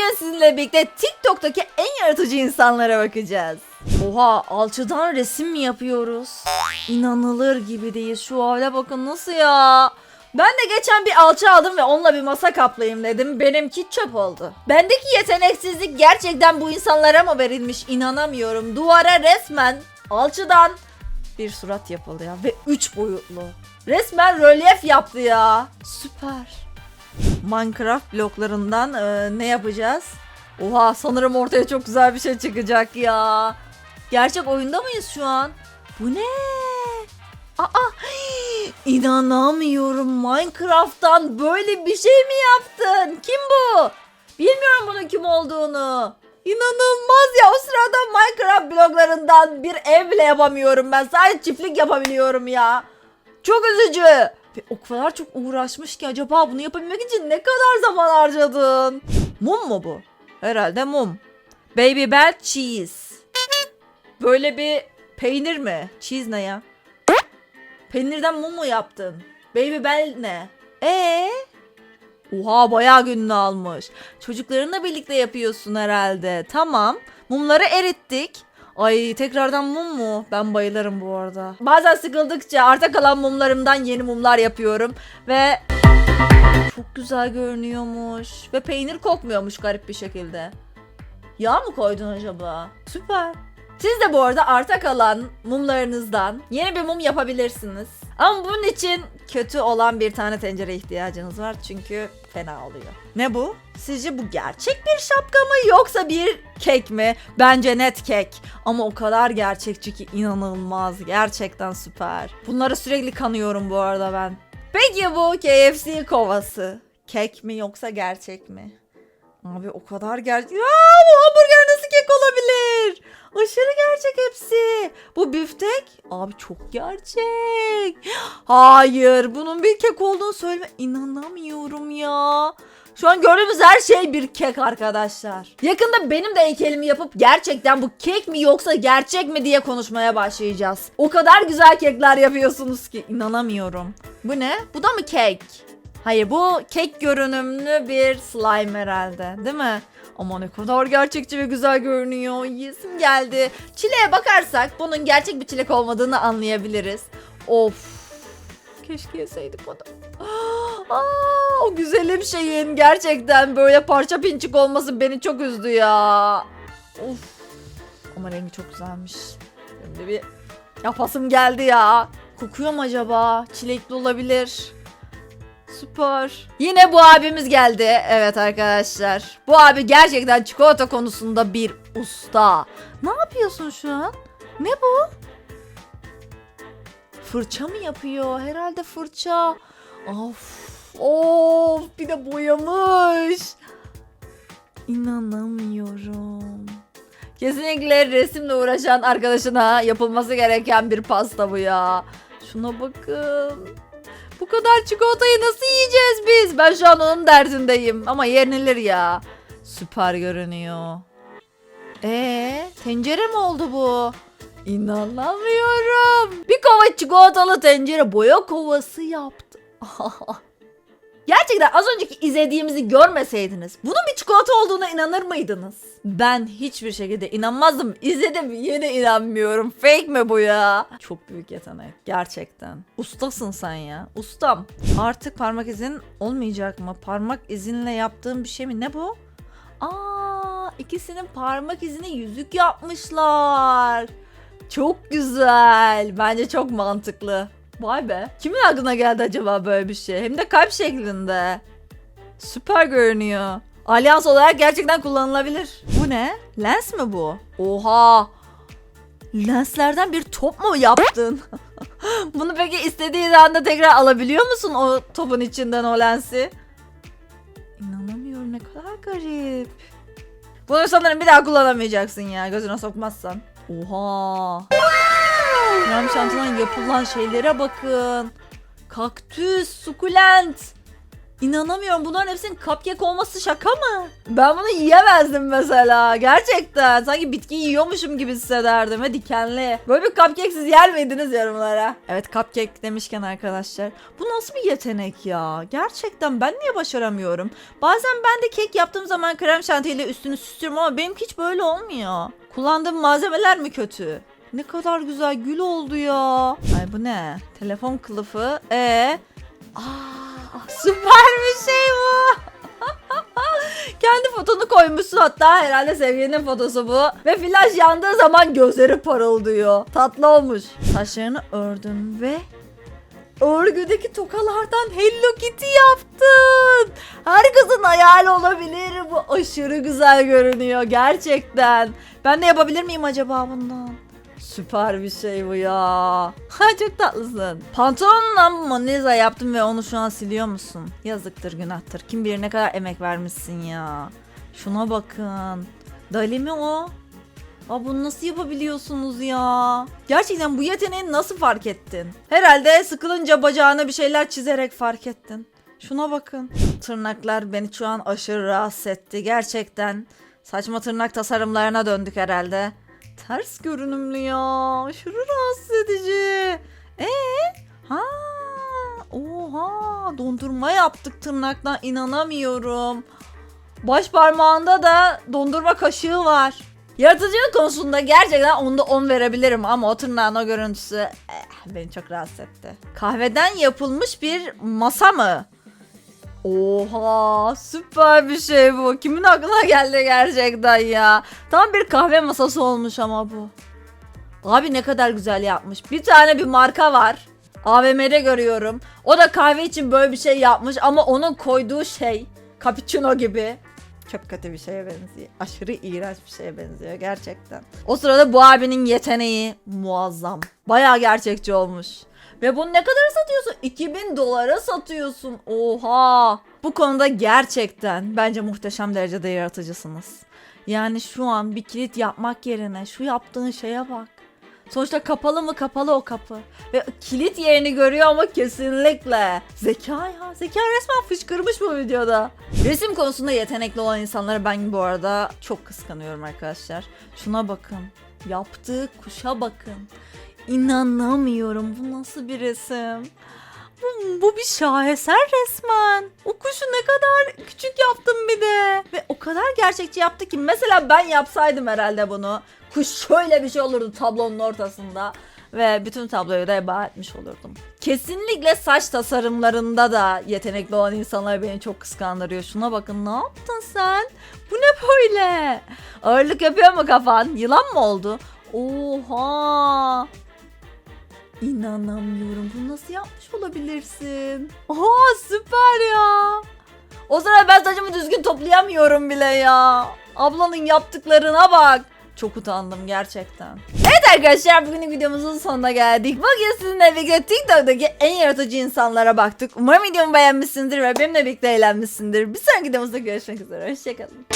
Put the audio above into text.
Bugün sizinle birlikte TikTok'taki en yaratıcı insanlara bakacağız. Oha alçıdan resim mi yapıyoruz? İnanılır gibi değil. Şu hale bakın nasıl ya. Ben de geçen bir alçı aldım ve onunla bir masa kaplayayım dedim. Benimki çöp oldu. Bendeki yeteneksizlik gerçekten bu insanlara mı verilmiş inanamıyorum. Duvara resmen alçıdan bir surat yapıldı ya ve 3 boyutlu. Resmen rölyef yaptı ya. Süper. Minecraft bloklarından e, ne yapacağız? Oha sanırım ortaya çok güzel bir şey çıkacak ya. Gerçek oyunda mıyız şu an? Bu ne? Aa, inanamıyorum Minecraft'tan böyle bir şey mi yaptın? Kim bu? Bilmiyorum bunun kim olduğunu. İnanılmaz ya o sırada Minecraft bloklarından bir ev bile yapamıyorum ben. Sadece çiftlik yapabiliyorum ya. Çok üzücü. Ve o kadar çok uğraşmış ki acaba bunu yapabilmek için ne kadar zaman harcadın? Mum mu bu? Herhalde mum. Baby Bell Cheese. Böyle bir peynir mi? Cheese ne ya? Peynirden mum mu yaptın? Baby Bell ne? Ee? Oha bayağı gününü almış. Çocuklarınla birlikte yapıyorsun herhalde. Tamam. Mumları erittik. Ay tekrardan mum mu? Ben bayılırım bu arada. Bazen sıkıldıkça arta kalan mumlarımdan yeni mumlar yapıyorum. Ve çok güzel görünüyormuş. Ve peynir kokmuyormuş garip bir şekilde. Yağ mı koydun acaba? Süper. Siz de bu arada arta kalan mumlarınızdan yeni bir mum yapabilirsiniz. Ama bunun için kötü olan bir tane tencere ihtiyacınız var çünkü fena oluyor. Ne bu? Sizce bu gerçek bir şapka mı yoksa bir kek mi? Bence net kek. Ama o kadar gerçekçi ki inanılmaz. Gerçekten süper. Bunları sürekli kanıyorum bu arada ben. Peki bu KFC kovası. Kek mi yoksa gerçek mi? Abi o kadar gerçek. Aa, bu hamburger nasıl kek olabilir? Aşırı gerçek hepsi. Abi çok gerçek. Hayır bunun bir kek olduğunu söyleme. İnanamıyorum ya. Şu an gördüğümüz her şey bir kek arkadaşlar. Yakında benim de heykelimi yapıp gerçekten bu kek mi yoksa gerçek mi diye konuşmaya başlayacağız. O kadar güzel kekler yapıyorsunuz ki inanamıyorum. Bu ne? Bu da mı kek? Hayır bu kek görünümlü bir slime herhalde değil mi? Ama ne kadar gerçekçi ve güzel görünüyor. Yesim geldi. Çileğe bakarsak bunun gerçek bir çilek olmadığını anlayabiliriz. Of. Keşke yeseydik onu. Aa, o güzelim şeyin gerçekten böyle parça pinçik olması beni çok üzdü ya. Of. Ama rengi çok güzelmiş. Şimdi bir yapasım geldi ya. Kokuyor mu acaba? Çilekli olabilir. Süper. Yine bu abimiz geldi. Evet arkadaşlar. Bu abi gerçekten çikolata konusunda bir usta. Ne yapıyorsun şu an? Ne bu? Fırça mı yapıyor? Herhalde fırça. Of. Of bir de boyamış. İnanamıyorum. Kesinlikle resimle uğraşan arkadaşına yapılması gereken bir pasta bu ya. Şuna bakın. Bu kadar çikolatayı nasıl yiyeceğiz biz? Ben şu an onun derdindeyim. Ama yenilir ya. Süper görünüyor. Ee, tencere mi oldu bu? İnanamıyorum. Bir kova çikolatalı tencere boya kovası yaptı. Gerçekten az önceki izlediğimizi görmeseydiniz bunun bir çikolata olduğuna inanır mıydınız? Ben hiçbir şekilde inanmazdım. İzledim yine inanmıyorum. Fake mi bu ya? Çok büyük yetenek gerçekten. Ustasın sen ya. Ustam. Artık parmak izin olmayacak mı? Parmak izinle yaptığım bir şey mi? Ne bu? Aa, ikisinin parmak izine yüzük yapmışlar. Çok güzel. Bence çok mantıklı. Vay be. Kimin aklına geldi acaba böyle bir şey? Hem de kalp şeklinde. Süper görünüyor. Alyans olarak gerçekten kullanılabilir. Bu ne? Lens mi bu? Oha. Lenslerden bir top mu yaptın? Bunu peki istediğin anda tekrar alabiliyor musun o topun içinden o lensi? İnanamıyorum ne kadar garip. Bunu sanırım bir daha kullanamayacaksın ya gözüne sokmazsan. Oha. Krem şantıdan yapılan şeylere bakın. Kaktüs, sukulent. İnanamıyorum bunların hepsinin cupcake olması şaka mı? Ben bunu yiyemezdim mesela. Gerçekten. Sanki bitki yiyormuşum gibi hissederdim ve dikenli. Böyle bir cupcake siz yer miydiniz yorumlara? Evet cupcake demişken arkadaşlar. Bu nasıl bir yetenek ya? Gerçekten ben niye başaramıyorum? Bazen ben de kek yaptığım zaman krem şantiyle üstünü süslüyorum ama benim hiç böyle olmuyor. Kullandığım malzemeler mi kötü? Ne kadar güzel gül oldu ya. Ay bu ne? Telefon kılıfı. E Aa, süper bir şey bu. Kendi fotonu koymuşsun hatta herhalde sevgilinin fotosu bu. Ve flash yandığı zaman gözleri parıldıyor. Tatlı olmuş. Saçlarını ördün ve örgüdeki tokalardan Hello Kitty yaptın. Her kızın hayali olabilir. Bu aşırı güzel görünüyor gerçekten. Ben de yapabilir miyim acaba bundan? Süper bir şey bu ya. Ha çok tatlısın. Pantolonla Mona yaptım ve onu şu an siliyor musun? Yazıktır günahtır. Kim bilir ne kadar emek vermişsin ya. Şuna bakın. Dali mi o? Aa bunu nasıl yapabiliyorsunuz ya? Gerçekten bu yeteneği nasıl fark ettin? Herhalde sıkılınca bacağına bir şeyler çizerek fark ettin. Şuna bakın. Tırnaklar beni şu an aşırı rahatsız etti. Gerçekten saçma tırnak tasarımlarına döndük herhalde. Ters görünümlü ya. Aşırı rahatsız edici. Ee? Ha? Oha! Dondurma yaptık tırnaktan. inanamıyorum. Baş parmağında da dondurma kaşığı var. Yaratıcılık konusunda gerçekten onda 10 verebilirim ama o tırnağın o görüntüsü eh, beni çok rahatsız etti. Kahveden yapılmış bir masa mı? Oha süper bir şey bu. Kimin aklına geldi gerçekten ya. Tam bir kahve masası olmuş ama bu. Abi ne kadar güzel yapmış. Bir tane bir marka var. AVM'de görüyorum. O da kahve için böyle bir şey yapmış ama onun koyduğu şey cappuccino gibi. Çok kötü bir şeye benziyor. Aşırı iğrenç bir şeye benziyor gerçekten. O sırada bu abinin yeteneği muazzam. Bayağı gerçekçi olmuş. Ve bunu ne kadar satıyorsun? 2000 dolara satıyorsun. Oha. Bu konuda gerçekten bence muhteşem derecede yaratıcısınız. Yani şu an bir kilit yapmak yerine şu yaptığın şeye bak. Sonuçta kapalı mı kapalı o kapı. Ve kilit yerini görüyor ama kesinlikle. Zeka ya. Zeka resmen fışkırmış bu videoda. Resim konusunda yetenekli olan insanları ben bu arada çok kıskanıyorum arkadaşlar. Şuna bakın. Yaptığı kuşa bakın. İnanamıyorum. Bu nasıl bir resim? Bu, bu bir şaheser resmen. O kuşu ne kadar küçük yaptım bir de. Ve o kadar gerçekçi yaptı ki. Mesela ben yapsaydım herhalde bunu. Kuş şöyle bir şey olurdu tablonun ortasında. Ve bütün tabloyu da eba etmiş olurdum. Kesinlikle saç tasarımlarında da yetenekli olan insanlar beni çok kıskandırıyor. Şuna bakın ne yaptın sen? Bu ne böyle? Ağırlık yapıyor mu kafan? Yılan mı oldu? Oha! İnanamıyorum. Bunu nasıl yapmış olabilirsin? Oha süper ya. O sıra ben saçımı düzgün toplayamıyorum bile ya. Ablanın yaptıklarına bak. Çok utandım gerçekten. Evet arkadaşlar bugün videomuzun sonuna geldik. Bugün sizinle birlikte TikTok'taki en yaratıcı insanlara baktık. Umarım videomu beğenmişsindir ve benimle birlikte eğlenmişsindir. Bir sonraki videomuzda görüşmek üzere. Hoşçakalın.